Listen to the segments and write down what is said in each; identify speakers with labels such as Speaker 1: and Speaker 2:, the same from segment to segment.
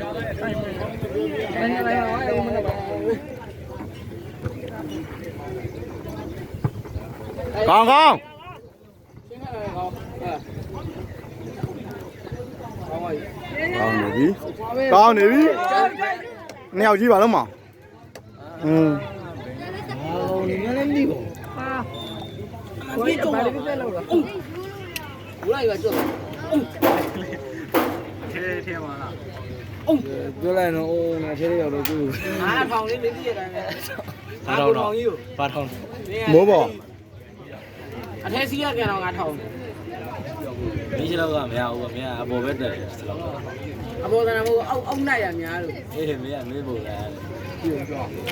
Speaker 1: ကောင်းကောင်းကောင်းနေပြီကောင်းနေပြီနှစ်ယောက်ကြီးပါလုံးမอืม
Speaker 2: ဒီတော့ဘာလဲပြက်လောက်လားဘူးလိုက်ပါကြောက်
Speaker 3: ပြောလိုက်တော့အိုးငါထဲရောက်တော့သူ
Speaker 2: ငါထောင်လေးမင်းပြည့်တယ်ငါထောင်ကြီးကို
Speaker 3: ပါထောင်း
Speaker 1: မိုးပေါ်
Speaker 2: အထဲစီးရပြန်တော့ငါထောင်
Speaker 3: မင်းရှိတော့ကမရဘူးမင်းကအပေါ်ပဲတက်တယ်စလောက်
Speaker 2: အပေါ်ကနမို့အောက်အောက်နိုင်ရများလို့
Speaker 3: အေးမင်းကမင်းပေါ်လာကြောက်တယ်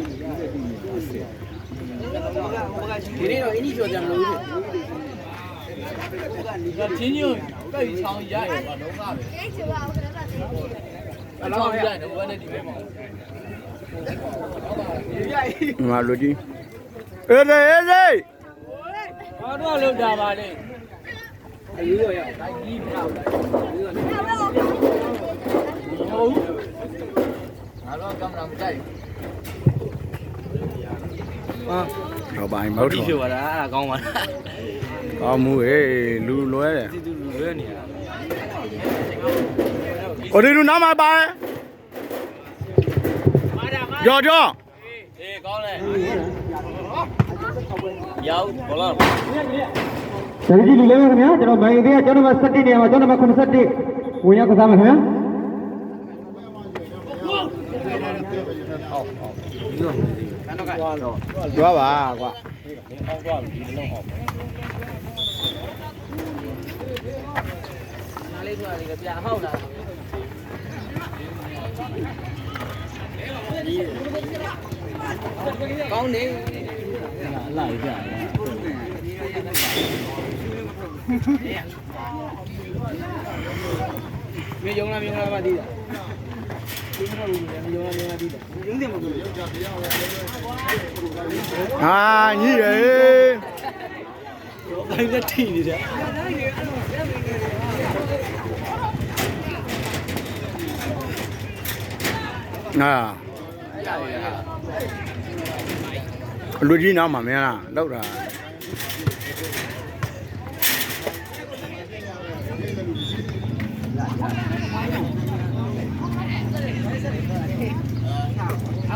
Speaker 2: ဒီနေ့တော့အင်းကြီးကျော်ကြမလို့ဘူး
Speaker 4: ချင်းချင်းပဲချောင်းရရပါတော့ကပဲ
Speaker 2: အလောင်းရ
Speaker 4: ရတော့ဘယ်နဲ့ဒီပဲမှာ
Speaker 1: ဒီမှာလူကြီးအေးစေးအေးစေး
Speaker 4: ဘာတော့လောက်တာပါလေ
Speaker 2: အယူရောရ
Speaker 4: တိုင်းကြီးပြောက်ဟုတ်ငါတော့ကင်မရာမကြိုက်
Speaker 1: တော့ပိုင်းမ
Speaker 3: မ
Speaker 1: ဟုတ်
Speaker 3: ဟုတ်
Speaker 1: တော့
Speaker 3: ဖြစ်သွားတာအဲ့ဒါကောင်းပါလား
Speaker 1: ကောင်းမှုဟေးလူလွဲတယ်
Speaker 3: ဒီသူလူလွဲနေရ
Speaker 1: ကိုဒီလူနားမှာပါကြော်ကြော်
Speaker 4: အေးကောင်းလေရောက်ဘောလား
Speaker 5: တတိလူလေးပါခင်ဗျာကျွန်တော်မိုင်သေးကကျွန်တော်မ17နေရာမှာကျွန်တော်မ87ဝင်ရောက်ကစားမှာခင်ဗျာ
Speaker 1: ကြွားပါကွာ
Speaker 2: နားလေးထွက်လေးပြဟောက်လာကောင်း နေ
Speaker 3: အလားကြီးပြ
Speaker 2: မြေယုံလားမြေယုံလားမသိတာဒီမှာဘူးမြေယုံလားမြေယုံလားသိတာ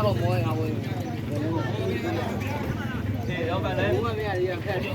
Speaker 2: တယ်မဟုတ်ဘူး
Speaker 1: ဟာညီရေ
Speaker 3: အဲ့ဒါထိနေတယ်
Speaker 1: ဟာလူကြီးနားမှာမင်းလားလောက်တာ